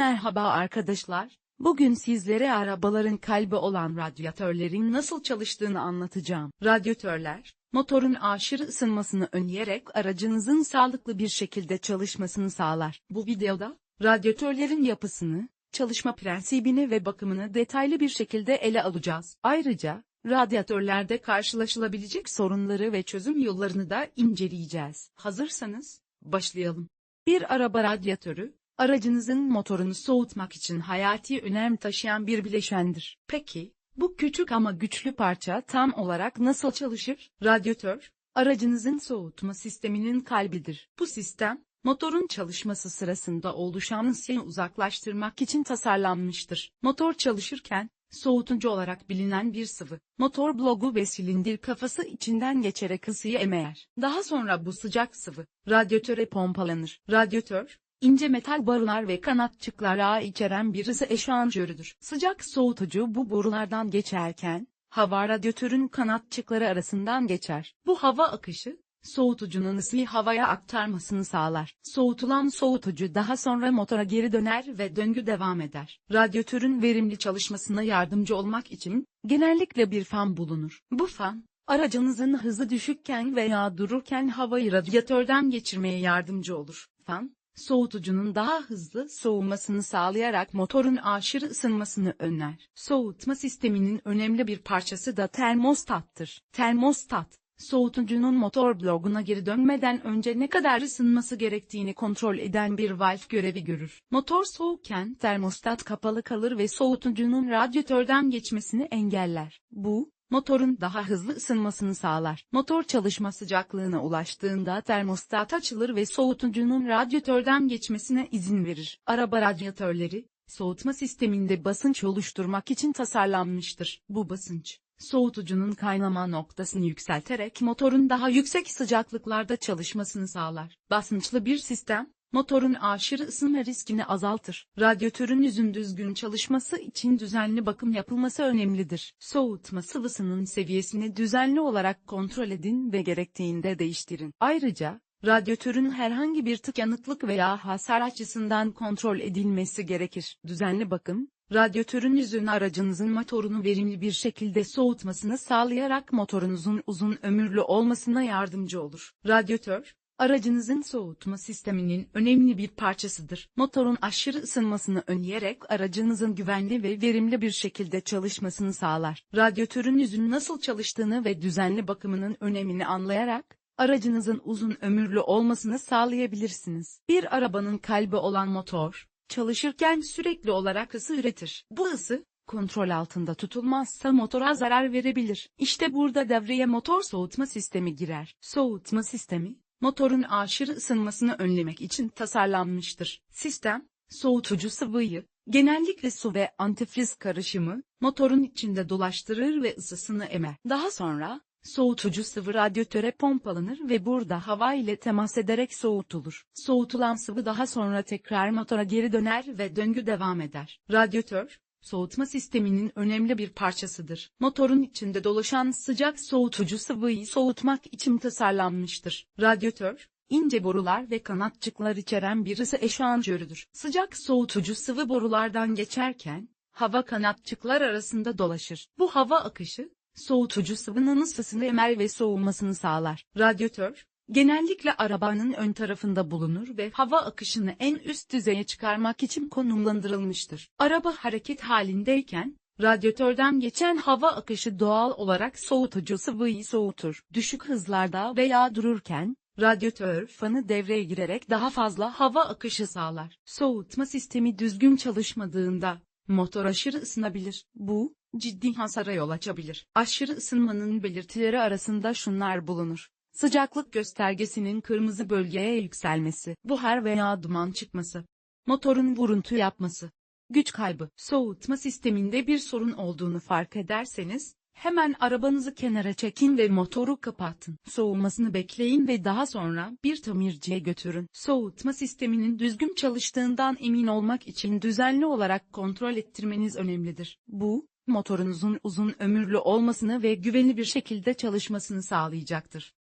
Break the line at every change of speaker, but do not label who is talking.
Merhaba arkadaşlar. Bugün sizlere arabaların kalbi olan radyatörlerin nasıl çalıştığını anlatacağım. Radyatörler, motorun aşırı ısınmasını önleyerek aracınızın sağlıklı bir şekilde çalışmasını sağlar. Bu videoda, radyatörlerin yapısını, çalışma prensibini ve bakımını detaylı bir şekilde ele alacağız. Ayrıca, radyatörlerde karşılaşılabilecek sorunları ve çözüm yollarını da inceleyeceğiz. Hazırsanız, başlayalım. Bir araba radyatörü, aracınızın motorunu soğutmak için hayati önem taşıyan bir bileşendir. Peki, bu küçük ama güçlü parça tam olarak nasıl çalışır? Radyatör, aracınızın soğutma sisteminin kalbidir. Bu sistem, motorun çalışması sırasında oluşan ısıyı uzaklaştırmak için tasarlanmıştır. Motor çalışırken, soğutucu olarak bilinen bir sıvı, motor blogu ve silindir kafası içinden geçerek ısıyı emer. Daha sonra bu sıcak sıvı, radyatöre pompalanır. Radyatör, ince metal borular ve kanatçıklar ağı içeren bir ısı eşanjörüdür. Sıcak soğutucu bu borulardan geçerken, hava radyatörün kanatçıkları arasından geçer. Bu hava akışı, soğutucunun ısıyı havaya aktarmasını sağlar. Soğutulan soğutucu daha sonra motora geri döner ve döngü devam eder. Radyatörün verimli çalışmasına yardımcı olmak için, genellikle bir fan bulunur. Bu fan, aracınızın hızı düşükken veya dururken havayı radyatörden geçirmeye yardımcı olur. Fan, soğutucunun daha hızlı soğumasını sağlayarak motorun aşırı ısınmasını önler. Soğutma sisteminin önemli bir parçası da termostattır. Termostat, soğutucunun motor bloguna geri dönmeden önce ne kadar ısınması gerektiğini kontrol eden bir valve görevi görür. Motor soğukken termostat kapalı kalır ve soğutucunun radyatörden geçmesini engeller. Bu, motorun daha hızlı ısınmasını sağlar. Motor çalışma sıcaklığına ulaştığında termostat açılır ve soğutucunun radyatörden geçmesine izin verir. Araba radyatörleri, soğutma sisteminde basınç oluşturmak için tasarlanmıştır. Bu basınç, soğutucunun kaynama noktasını yükselterek motorun daha yüksek sıcaklıklarda çalışmasını sağlar. Basınçlı bir sistem, motorun aşırı ısınma riskini azaltır. Radyatörün yüzün düzgün çalışması için düzenli bakım yapılması önemlidir. Soğutma sıvısının seviyesini düzenli olarak kontrol edin ve gerektiğinde değiştirin. Ayrıca, radyatörün herhangi bir tıkanıklık veya hasar açısından kontrol edilmesi gerekir. Düzenli bakım, radyatörün yüzün aracınızın motorunu verimli bir şekilde soğutmasını sağlayarak motorunuzun uzun ömürlü olmasına yardımcı olur. Radyatör, aracınızın soğutma sisteminin önemli bir parçasıdır. Motorun aşırı ısınmasını önleyerek aracınızın güvenli ve verimli bir şekilde çalışmasını sağlar. Radyatörün yüzün nasıl çalıştığını ve düzenli bakımının önemini anlayarak, aracınızın uzun ömürlü olmasını sağlayabilirsiniz. Bir arabanın kalbi olan motor, çalışırken sürekli olarak ısı üretir. Bu ısı, kontrol altında tutulmazsa motora zarar verebilir. İşte burada devreye motor soğutma sistemi girer. Soğutma sistemi, motorun aşırı ısınmasını önlemek için tasarlanmıştır. Sistem, soğutucu sıvıyı, genellikle su ve antifriz karışımı, motorun içinde dolaştırır ve ısısını emer. Daha sonra, soğutucu sıvı radyatöre pompalanır ve burada hava ile temas ederek soğutulur. Soğutulan sıvı daha sonra tekrar motora geri döner ve döngü devam eder. Radyatör, soğutma sisteminin önemli bir parçasıdır. Motorun içinde dolaşan sıcak soğutucu sıvıyı soğutmak için tasarlanmıştır. Radyatör, ince borular ve kanatçıklar içeren bir ısı eşanjörüdür. Sıcak soğutucu sıvı borulardan geçerken, hava kanatçıklar arasında dolaşır. Bu hava akışı, soğutucu sıvının ısısını ve soğumasını sağlar. Radyatör, genellikle arabanın ön tarafında bulunur ve hava akışını en üst düzeye çıkarmak için konumlandırılmıştır. Araba hareket halindeyken, radyatörden geçen hava akışı doğal olarak soğutucu sıvıyı soğutur. Düşük hızlarda veya dururken, radyatör fanı devreye girerek daha fazla hava akışı sağlar. Soğutma sistemi düzgün çalışmadığında, motor aşırı ısınabilir. Bu, ciddi hasara yol açabilir. Aşırı ısınmanın belirtileri arasında şunlar bulunur. Sıcaklık göstergesinin kırmızı bölgeye yükselmesi, buhar veya duman çıkması, motorun vuruntu yapması, güç kaybı, soğutma sisteminde bir sorun olduğunu fark ederseniz, hemen arabanızı kenara çekin ve motoru kapatın. Soğumasını bekleyin ve daha sonra bir tamirciye götürün. Soğutma sisteminin düzgün çalıştığından emin olmak için düzenli olarak kontrol ettirmeniz önemlidir. Bu, motorunuzun uzun ömürlü olmasını ve güvenli bir şekilde çalışmasını sağlayacaktır.